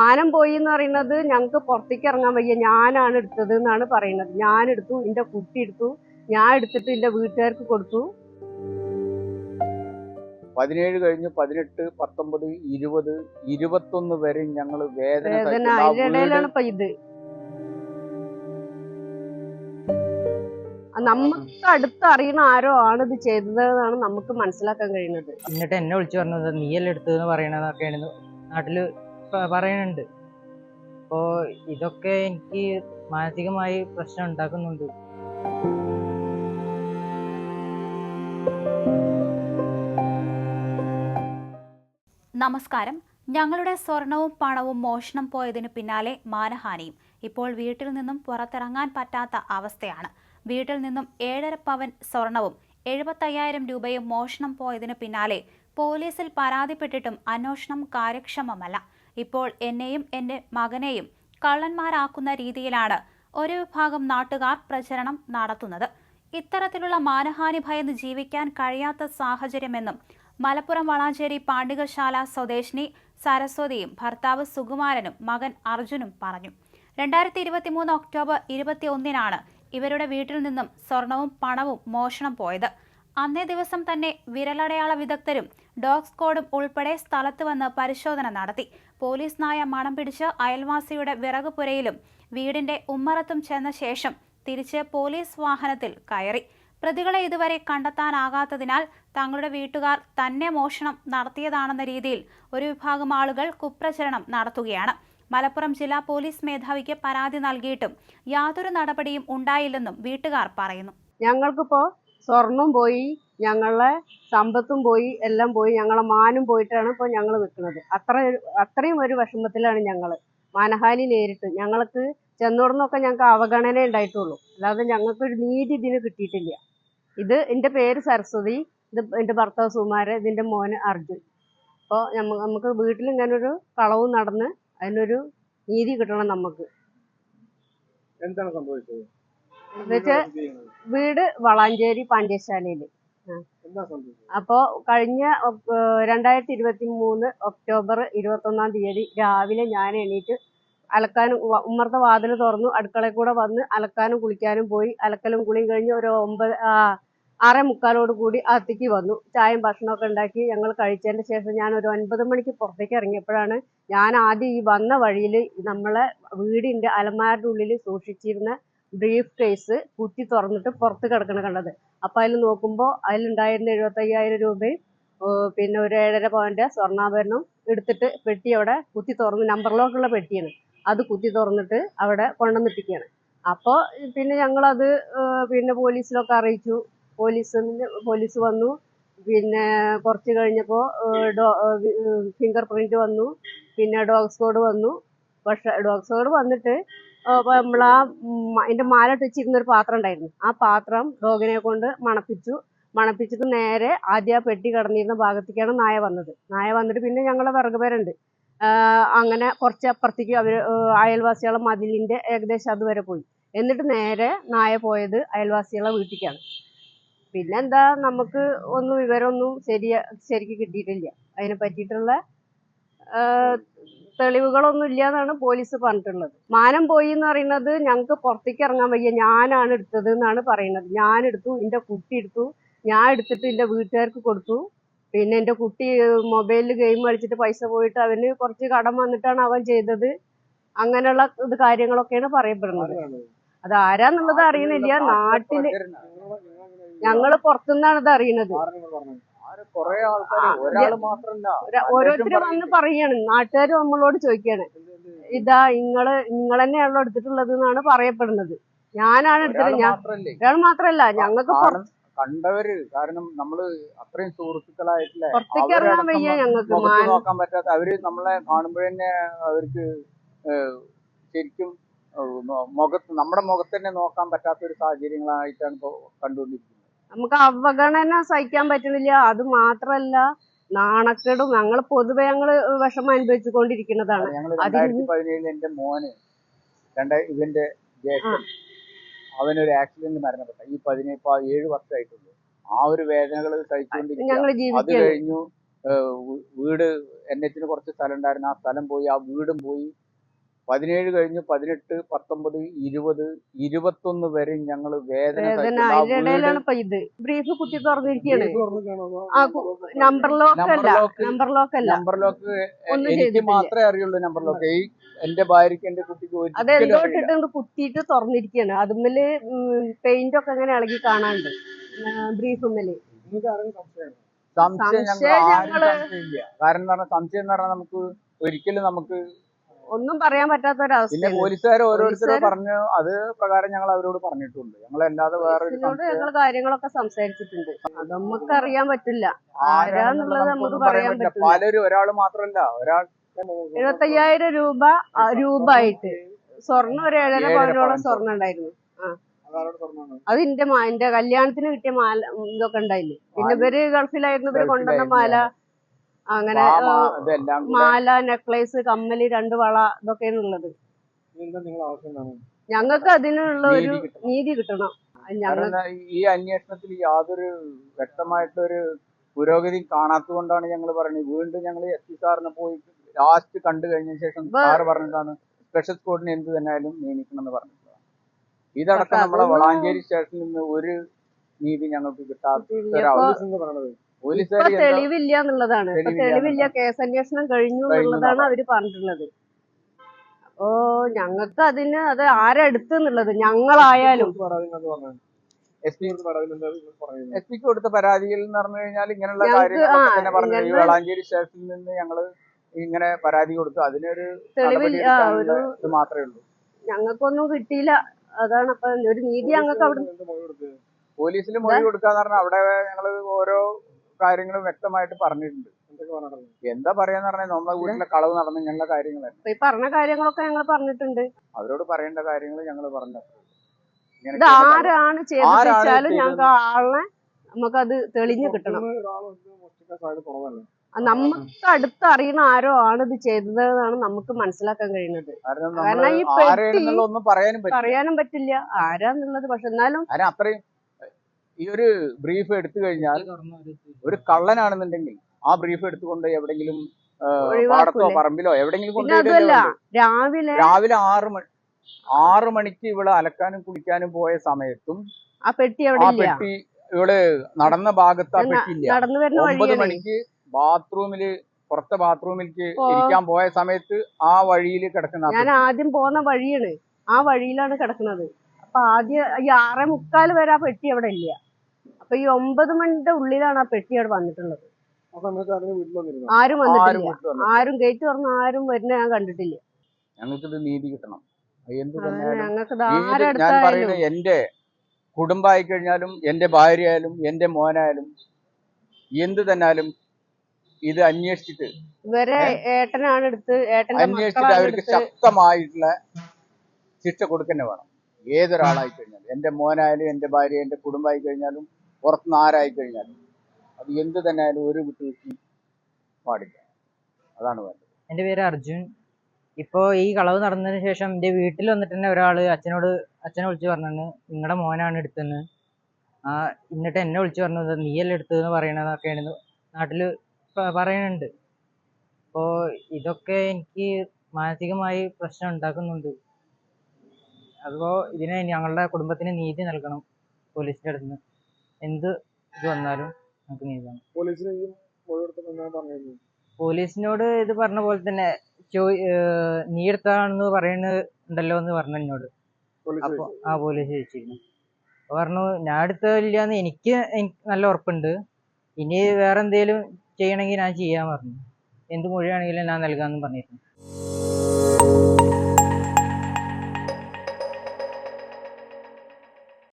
മാനം പോയി എന്ന് പറയുന്നത് ഞങ്ങൾക്ക് പുറത്തേക്ക് ഇറങ്ങാൻ വയ്യ. ഞാനാണ് എടുത്തത് എന്നാണ് പറയുന്നത്. ഞാൻ എടുത്തു എന്റെ കുട്ടി എടുത്തു ഞാൻ എടുത്തിട്ട് എന്റെ വീട്ടുകാർക്ക് കൊടുത്തു. പതിനേഴ് കഴിഞ്ഞ് പതിനെട്ട് പത്തൊമ്പത് ഇരുപത് ഇരുപത്തൊന്ന് വരെ ഞങ്ങൾ വേദന വേദന. ഇടയിലാണ് ഇപ്പൊ ഇത്. നമുക്ക് അടുത്ത് അറിയുന്ന ആരോ ആണ് ഇത് ചെയ്തത് എന്നാണ് നമുക്ക് മനസ്സിലാക്കാൻ കഴിയുന്നത്. എന്നിട്ട് എന്നെ വിളിച്ചു പറഞ്ഞത് നീയല്ലേ എടുത്തതെന്ന് പറയണതൊക്കെയാണ് നാട്ടിൽ പറയുന്നുണ്ട്. അപ്പോ ഇതൊക്കെ എനിക്ക് മാനസികമായി പ്രശ്നം ഉണ്ടാക്കുന്നുണ്ട്. നമസ്കാരം. ഞങ്ങളുടെ സ്വർണവും പണവും മോഷണം പോയതിനു പിന്നാലെ മാനഹാനിയും. ഇപ്പോൾ വീട്ടിൽ നിന്നും പുറത്തിറങ്ങാൻ പറ്റാത്ത അവസ്ഥയാണ്. വീട്ടിൽ നിന്നും ഏഴര പവൻ സ്വർണവും എഴുപത്തയ്യായിരം രൂപയും മോഷണം പോയതിനു പിന്നാലെ പോലീസിൽ പരാതിപ്പെട്ടിട്ടും അന്വേഷണം കാര്യക്ഷമമല്ല. ഇപ്പോൾ എന്നെയും എന്റെ മകനെയും കള്ളന്മാരാക്കുന്ന രീതിയിലാണ് ഒരു വിഭാഗം നാട്ടുകാർ പ്രചരണം നടത്തുന്നത്. ഇത്തരത്തിലുള്ള മാനഹാനി ഭയന്ന് ജീവിക്കാൻ കഴിയാത്ത സാഹചര്യമെന്നും മലപ്പുറം വളാഞ്ചേരി പാണ്ഡികശാല സ്വദേശിനി സരസ്വതിയും ഭർത്താവ് സുകുമാരനും മകൻ അർജുനും പറഞ്ഞു. രണ്ടായിരത്തി ഇരുപത്തി മൂന്ന് ഒക്ടോബർ ഇരുപത്തി ഒന്നിനാണ് ഇവരുടെ വീട്ടിൽ നിന്നും സ്വർണവും പണവും മോഷണം പോയത്. അന്നേ ദിവസം തന്നെ വിരലടയാള വിദഗ്ധരും ഡോഗ് സ്ക്വാഡും ഉൾപ്പെടെ സ്ഥലത്ത് വന്ന് പരിശോധന നടത്തി. പോലീസ് നായ മണം പിടിച്ച് അയൽവാസിയുടെ വിറകുപുരയിലും വീടിന്റെ ഉമ്മറത്തും ചെന്ന ശേഷം തിരിച്ച് പോലീസ് വാഹനത്തിൽ കയറി. പ്രതികളെ ഇതുവരെ കണ്ടെത്താനാകാത്തതിനാൽ തങ്ങളുടെ വീട്ടുകാർ തന്നെ മോഷണം നടത്തിയതാണെന്ന രീതിയിൽ ഒരു വിഭാഗം ആളുകൾ കുപ്രചരണം നടത്തുകയാണ്. മലപ്പുറം ജില്ലാ പോലീസ് മേധാവിക്ക് പരാതി നൽകിയിട്ടും യാതൊരു നടപടിയും ഉണ്ടായില്ലെന്നും വീട്ടുകാർ പറയുന്നു. ഞങ്ങൾക്കിപ്പോ സ്വർണം പോയി ഞങ്ങളെ സമ്പത്തും പോയി എല്ലാം പോയി ഞങ്ങളെ മാനും പോയിട്ടാണ് ഇപ്പോൾ ഞങ്ങൾ നിൽക്കുന്നത് അത്ര അത്രയും ഒരു വിഷമത്തിലാണ് ഞങ്ങൾ മാനഹാനി നേരിട്ട്. ഞങ്ങൾക്ക് ചെന്നോടുന്നൊക്കെ ഞങ്ങൾക്ക് അവഗണന ഉണ്ടായിട്ടുള്ളൂ. അല്ലാതെ ഞങ്ങൾക്ക് ഒരു നീതി ഇതിന് കിട്ടിയിട്ടില്ല. ഇത് എന്റെ പേര് സരസ്വതി ഇത് എന്റെ ഭർത്താവ് സുമാരൻ ഇതിന്റെ മോന് അർജുൻ. അപ്പോൾ നമുക്ക് വീട്ടിൽ ഇങ്ങനെ ഒരു കളവും നടന്ന് അതിനൊരു നീതി കിട്ടണം നമുക്ക്. എന്താണ് സംഭവിച്ചത്? എന്നുവെച്ചാൽ വീട് വളാഞ്ചേരി പാണ്ഡ്യശാലയിൽ അപ്പോൾ കഴിഞ്ഞ രണ്ടായിരത്തി ഇരുപത്തി മൂന്ന് ഒക്ടോബർ ഇരുപത്തൊന്നാം തീയതി രാവിലെ ഞാൻ എണീറ്റ് അലക്കാനും ഉമ്മർത്ത വാതിൽ തുറന്നു അടുക്കളയിൽ കൂടെ വന്ന് അലക്കാനും കുളിക്കാനും പോയി. അലക്കലും കുളിയും കഴിഞ്ഞ് ഒരു ഒമ്പത് ആറേ മുക്കാലോട് കൂടി അത്തിക്ക് വന്നു. ചായയും ഭക്ഷണമൊക്കെ ഉണ്ടാക്കി ഞങ്ങൾ കഴിച്ചതിന് ശേഷം ഞാൻ ഒരു ഒൻപത് മണിക്ക് പുറത്തേക്ക് ഇറങ്ങിയപ്പോഴാണ് ഞാൻ ആദ്യം ഈ വന്ന വഴിയിൽ നമ്മളെ വീടിന്റെ അലമാരുടെ ഉള്ളിൽ സൂക്ഷിച്ചിരുന്ന ബ്രീഫ് കേസ് കുത്തി തുറന്നിട്ട് പുറത്ത് കിടക്കണ കണ്ടത്. അപ്പോൾ അതിൽ നോക്കുമ്പോൾ അതിലുണ്ടായിരുന്ന എഴുപത്തയ്യായിരം രൂപയും പിന്നെ ഒരു ഏഴര പവന്റെ സ്വർണാഭരണം എടുത്തിട്ട് പെട്ടി അവിടെ കുത്തി തുറന്ന് നമ്പർ ലോക്കുള്ള പെട്ടിയാണ്. അത് കുത്തി തുറന്നിട്ട് അവിടെ കൊണ്ടുവന്നിട്ടിരിക്കുകയാണ് അപ്പോൾ പിന്നെ ഞങ്ങളത് പിന്നെ പോലീസിലൊക്കെ അറിയിച്ചു. പോലീസ് പോലീസ് വന്നു. പിന്നെ കുറച്ച് കഴിഞ്ഞപ്പോൾ ഫിംഗർ പ്രിന്റ് വന്നു. പിന്നെ ഡോഗ് സ്ക്വാഡ് വന്നു. പക്ഷെ ഡോഗ് സ്ക്വാഡ് വന്നിട്ട് നമ്മൾ ആ അതിന്റെ മാല വെച്ചിരുന്ന ഒരു പാത്രം ഉണ്ടായിരുന്നു. ആ പാത്രം ഡോഗിനെ കൊണ്ട് മണപ്പിച്ചു. മണപ്പിച്ചിട്ട് നേരെ ആദ്യ പെട്ടി കിടന്നിരുന്ന ഭാഗത്തേക്കാണ് നായ വന്നത്. നായ വന്നിട്ട് പിന്നെ ഞങ്ങളെ വിറക് പേരുണ്ട്. അങ്ങനെ കുറച്ച് അപ്പുറത്തേക്ക് അവർ അയൽവാസികളെ മതിലിന്റെ ഏകദേശം അതുവരെ പോയി. എന്നിട്ട് നേരെ നായ പോയത് അയൽവാസികളെ വീട്ടിലേക്കാണ് പിന്നെന്താ നമുക്ക് ഒന്നും വിവരമൊന്നും ശരിയ ശരിക്ക് കിട്ടിയിട്ടില്ല. അതിനെ പറ്റിയിട്ടുള്ള തെളിവുകളൊന്നും ഇല്ല എന്നാണ് പോലീസ് പറഞ്ഞിട്ടുള്ളത്. മാനം പോയി എന്ന് പറയുന്നത് ഞങ്ങൾക്ക് പുറത്തേക്ക് ഇറങ്ങാൻ വയ്യ. ഞാനാണ് എടുത്തത് എന്നാണ് പറയുന്നത്. ഞാൻ എടുത്തു എന്റെ കുട്ടി എടുത്തു ഞാൻ എടുത്തിട്ട് എന്റെ വീട്ടുകാർക്ക് കൊടുത്തു. പിന്നെ എന്റെ കുട്ടി മൊബൈലിൽ ഗെയിം കളിച്ചിട്ട് പൈസ പോയിട്ട് അവന് കുറച്ച് കടം വന്നിട്ടാണ് അവൻ ചെയ്തത്. അങ്ങനെയുള്ള ഇത് കാര്യങ്ങളൊക്കെയാണ് പറയപ്പെടുന്നത്. അത് ആരാന്നുള്ളത് അറിയണില്ല. നാട്ടിൽ ഞങ്ങൾ പുറത്തുനിന്നാണ് ഇത് അറിയുന്നത് കൊറേ ആൾക്കാർ ഓരോരുത്തര് വന്ന് പറയാണ്. നാട്ടുകാർ നമ്മളോട് ചോദിക്കാണ്. ഇതാ നിങ്ങൾ നിങ്ങൾ തന്നെയാണല്ലോ എടുത്തിട്ടുള്ളത് എന്നാണ് പറയപ്പെടുന്നത്. ഞാനാണ് എടുത്തത് ഞാൻ ഒരാൾ മാത്രല്ല. ഞങ്ങൾക്ക് കണ്ടവര് കാരണം നമ്മൾ അത്രയും സുഹൃത്തുക്കളായിട്ടില്ല? പുറത്തേക്ക് ഇറങ്ങാൻ വയ്യ ഞങ്ങൾക്ക്. നോക്കാൻ പറ്റാത്ത അവർ നമ്മളെ കാണുമ്പോഴന്നെ അവർക്ക് ശരിക്കും മുഖത്ത് നമ്മുടെ മുഖത്ത് തന്നെ നോക്കാൻ പറ്റാത്ത ഒരു സാഹചര്യങ്ങളായിട്ടാണ് ഇപ്പോ കണ്ടുകൊണ്ടിരിക്കുന്നത്. നമുക്ക് അവഗണന സഹിക്കാൻ പറ്റുന്നില്ല. അത് മാത്രല്ല നാണക്കേടും ഞങ്ങൾ പൊതുവെ ഞങ്ങൾ വിഷമം അനുഭവിച്ചു കൊണ്ടിരിക്കുന്നതാണ് രണ്ടായിരത്തി പതിനേഴിൽ എന്റെ മോന് രണ്ടായി ഇവന്റെ ജ്യേഷ്ഠൻ അവനൊരു ആക്സിഡന്റ് മരണപ്പെട്ട. ഈ പതിനേഴ് പ- ഏഴ് വർഷമായിട്ടുള്ളൂ ആ ഒരു വേദനകൾ സഹിച്ചുകൊണ്ടിരിക്കുക. ഞങ്ങൾ അത് കഴിഞ്ഞു വീട് എൻ എച്ചിന് കുറച്ച് സ്ഥലം ഉണ്ടായിരുന്നു. ആ സ്ഥലം പോയി ആ വീടും പോയി പതിനേഴ് കഴിഞ്ഞ് പതിനെട്ട് പത്തൊമ്പത് ഇരുപത് ഇരുപത്തൊന്ന് വരെ ഞങ്ങൾ വേദന ഇപ്പൊ ഇത്. ബ്രീഫ് കുത്തി തുറന്നിരിക്കുകയാണ് ആ നമ്പർ ലോക്ക് അല്ല. നമ്പർ ലോക്ക് അല്ല. നമ്പർ ലോക്ക് എനിക്ക് മാത്രമേ അറിയുള്ളൂ നമ്പർ ലോക്ക് ഈ എന്റെ ഭാര്യക്ക് എന്റെ കുട്ടിക്ക് അത് എന്തോ കുത്തിയിട്ട് തുറന്നിരിക്കുകയാണ് അതുമ്മൽ പെയിന്റ് ഒക്കെ അങ്ങനെ ഇളകി കാണാണ്ട്. ബ്രീഫുമ്മൽ സംശയം ഞങ്ങൾ സംശയം ആരും കാരണം എന്ന് പറഞ്ഞാൽ സംശയം എന്ന് പറഞ്ഞാൽ നമുക്ക് ഒരിക്കലും നമുക്ക് ഒന്നും പറയാൻ പറ്റാത്ത പിന്നെ ഒരവസ്ഥയാണ് പോലീസുകാർ ഓരോരുത്തരും പറഞ്ഞു അത് പ്രകാരം ഞങ്ങൾ അവരോട് പറഞ്ഞിട്ടുണ്ട് ഞങ്ങൾ അല്ലാതെ വേറെ ഞങ്ങൾ കാര്യങ്ങളൊക്കെ സംസാരിച്ചിട്ടുണ്ട്. അത് നമുക്ക് അറിയാൻ പറ്റില്ല. ആരാന്നുള്ളത് നമുക്ക് പറയാൻ പറ്റില്ല. പലരും ഒരാൾ മാത്രമല്ല. ഒരാൾ എഴുപത്തയ്യായിരം രൂപ ആ, രൂപ ആയിട്ട് സ്വർണം ഒരു ഏഴര പവനോളം സ്വർണം ഉണ്ടായിരുന്നു. അത് എന്റെ എന്റെ കല്യാണത്തിന് കിട്ടിയ മാല ഇതൊക്കെ ഉണ്ടായില്ലേ? പിന്നെ ഇവർ ഗൾഫിലായിരുന്നു. ഇവർ കൊണ്ടുവന്ന മാല അങ്ങനെ മാല നെക്ലേസ് കമ്മൽ രണ്ട് വള ഇതൊക്കെയാണ് ഉള്ളത്. ഞങ്ങൾക്ക് അതിനുള്ള ഒരു നീതി കിട്ടണം. ഈ അന്വേഷണത്തിൽ യാതൊരു വ്യക്തമായിട്ടൊരു പുരോഗതി കാണാത്തതുകൊണ്ടാണ് ഞങ്ങൾ പറയുന്നത്. വീണ്ടും ഞങ്ങൾ എസ് പി സാറിന് പോയി ലാസ്റ്റ് കണ്ടു കഴിഞ്ഞ ശേഷം സാറ് പറഞ്ഞതാണ് സ്പെഷ്യൽ സ്ക്വാഡിനെ എന്ത് തന്നെയാലും നിയമിക്കണം എന്ന് പറഞ്ഞിട്ടുള്ളത്. ഇതടക്കം നമ്മളെ വളാഞ്ചേരി സ്റ്റേഷനിൽ നിന്ന് ഒരു നീതി ഞങ്ങൾക്ക് കിട്ടാത്ത എന്ന് എന്താ തെളിവില്ല എന്നുള്ളതാണ്. ഇപ്പൊ തെളിവില്ല കേസന്വേഷണം കേസ് അന്വേഷണം കഴിഞ്ഞു എന്നുള്ളതാണ് അവർ പറഞ്ഞിട്ടുള്ളത്. അപ്പോ ഞങ്ങൾക്ക് അതിന് അത് ആരെടുത്ത് എന്നുള്ളത്? ഞങ്ങളായാലും. എസ് പിക്ക് കൊടുത്ത പരാതിയിൽ എന്ന് പറഞ്ഞു കഴിഞ്ഞാൽ ഇങ്ങനെയുള്ള കാര്യങ്ങൾ പറഞ്ഞു വളാഞ്ചേരി സ്റ്റേഷനിൽ നിന്ന് ഞങ്ങൾ ഇങ്ങനെ പരാതി കൊടുത്തു. അതിനൊരു തെളിവില്ല ഒരു ഇത് മാത്രമേ ഉള്ളൂ. ഞങ്ങൾക്കൊന്നും കിട്ടിയില്ല. അതാണ് അപ്പൊ ഒരു നീതി ഞങ്ങൾക്ക് അവിടെ പോലീസിൽ മൊഴി കൊടുക്കാന്ന് പറഞ്ഞാൽ അവിടെ ഞങ്ങൾ ഓരോ കാര്യങ്ങളും വ്യക്തമായിട്ട് പറഞ്ഞിട്ടുണ്ട്. എന്താ പറയാന്ന് പറഞ്ഞാൽ നമ്മളെ വീട്ടിലെ കളവ് നടന്ന ഞങ്ങളുടെ കാര്യങ്ങളാണ് ഈ പറഞ്ഞ കാര്യങ്ങളൊക്കെ ഞങ്ങൾ പറഞ്ഞിട്ടുണ്ട്. അവരോട് പറയേണ്ട കാര്യങ്ങൾ ഞങ്ങൾ പറഞ്ഞു ഇങ്ങനെ ഇത് ആരാണ് ചെയ്തത് ആരാണ് വെച്ചാലും ചെയ്തത്? ഞങ്ങൾക്ക് ആ ആളിനെ നമുക്കത് തെളിഞ്ഞു കിട്ടണം. നമുക്ക് അടുത്ത് അറിയുന്ന ആരോ ആണ് ഇത് ചെയ്തത് എന്നാണ് നമുക്ക് മനസ്സിലാക്കാൻ കഴിയുന്നത്. കാരണം ഈ പറയാനും പറ്റില്ല. പറയാനും പറ്റില്ല. ആരാന്നുള്ളത് പക്ഷെ എന്നാലും അത്രയും ഈ ഒരു ബ്രീഫ് എടുത്തു കഴിഞ്ഞാൽ ഒരു കള്ളനാണെന്നുണ്ടെങ്കിൽ ആ ബ്രീഫ് എടുത്തുകൊണ്ട് എവിടെങ്കിലും പാടത്തോ പറമ്പിലോ എവിടെങ്കിലും പിന്നെ കൊണ്ടുപോയിട്ടല്ലേ രാവിലെ രാവിലെ ആറ് മണി ആറ് മണിക്ക് ഇവൾ അലക്കാനും കുളിക്കാനും പോയ സമയത്തും ആ പെട്ടി ആ പെട്ടി ഇവൾ നടന്ന ഭാഗത്ത് ആ ഞാൻ പെട്ടി ഇല്ല. നടന്നു ഒമ്പത് മണിക്ക് ബാത്റൂമിൽ പുറത്തെ ബാത്റൂമിലേക്ക് ഇരിക്കാൻ പോയ സമയത്ത് ആ വഴിയിൽ കിടക്കുന്ന ഞാൻ ആദ്യം പോകുന്ന വഴിയാണ്. ആ വഴിയിലാണ് കിടക്കുന്നത്. അപ്പൊ ആദ്യം ഈ ആറേ മുക്കാൽ വരെ ആ പെട്ടി അവിടെ ഇല്ല. അപ്പൊ ഈ ഒമ്പത് മണിന്റെ ഉള്ളിലാണ് ആ പെട്ടി അവിടെ വന്നിട്ടുള്ളത്. ആരും ആരും വന്നിട്ടില്ല. ആരും ഗേറ്റ് തുറന്ന് ആരും വരുന്ന ഞാൻ കണ്ടിട്ടില്ല. ഞങ്ങൾക്കിത് നീതി കിട്ടണം. ഞാൻ പറയുന്നത് എന്റെ കുടുംബമായി കഴിഞ്ഞാലും എന്റെ ഭാര്യ ആയാലും എന്റെ മോനായാലും എന്ത് തന്നാലും ഇത് അന്വേഷിച്ചിട്ട് ഇവരെ ഏട്ടനാണ് എടുത്ത് അന്വേഷിച്ചിട്ട് അവർക്ക് ശക്തമായിട്ടുള്ള ശിക്ഷ കൊടുക്കന്നെ വേണം ഏതൊരാളായി കഴിഞ്ഞാലും എന്റെ മോനായാലും എന്റെ ഭാര്യ എന്റെ കുടുംബമായി കഴിഞ്ഞാലും പുറത്തുനിന്ന് ആരായി കഴിഞ്ഞാലും അത് എന്ത് തന്നെ ആയാലും ഒരു വിട്ടുവീഴ്ചയും പാടില്ല. അതാണ് വേണ്ടത്. എന്റെ പേര് അർജുൻ. ഇപ്പോൾ ഈ കളവ് നടന്നതിന് ശേഷം എന്റെ വീട്ടിൽ വന്നിട്ട് തന്നെ ഒരാൾ അച്ഛനോട് അച്ഛനെ വിളിച്ച് പറഞ്ഞു നിങ്ങളുടെ മോനാണ് എടുത്തതെന്ന്. ആ എന്നിട്ട് എന്നെ വിളിച്ച് പറഞ്ഞത് നീയല്ലേ എടുത്തതെന്ന് പറയണതൊക്കെയാണ് നാട്ടിൽ പറയുന്നുണ്ട് അപ്പോൾ ഇതൊക്കെ എനിക്ക് മാനസികമായി പ്രശ്നം ഉണ്ടാക്കുന്നുണ്ട്. അപ്പോൾ ഇതിനെ ഞങ്ങളുടെ കുടുംബത്തിന് നീതി നൽകണം പോലീസിന്റെ അടുത്ത് നിന്ന്. എന്ത് ഇത് വന്നാലും നമുക്ക് നീതി വേണം. പോലീസിനോട് ഇത് പറഞ്ഞ പോലെ തന്നെ ചോ നീ എടുത്താണെന്ന് പറയുന്നത് ഉണ്ടല്ലോ എന്ന് പറഞ്ഞു എന്നോട്. അപ്പൊ ആ പോലീസ് ചോദിച്ചിരുന്നു. അപ്പൊ പറഞ്ഞു ഞാൻ എടുത്തില്ലാന്ന് എന്ന് എനിക്ക് നല്ല ഉറപ്പുണ്ട്. ഇനി വേറെ എന്തെങ്കിലും ചെയ്യണമെങ്കിൽ ഞാൻ ചെയ്യാൻ പറഞ്ഞു. എന്ത് മൊഴിയാണെങ്കിലും ഞാൻ നൽകാമെന്ന് പറഞ്ഞിരുന്നു.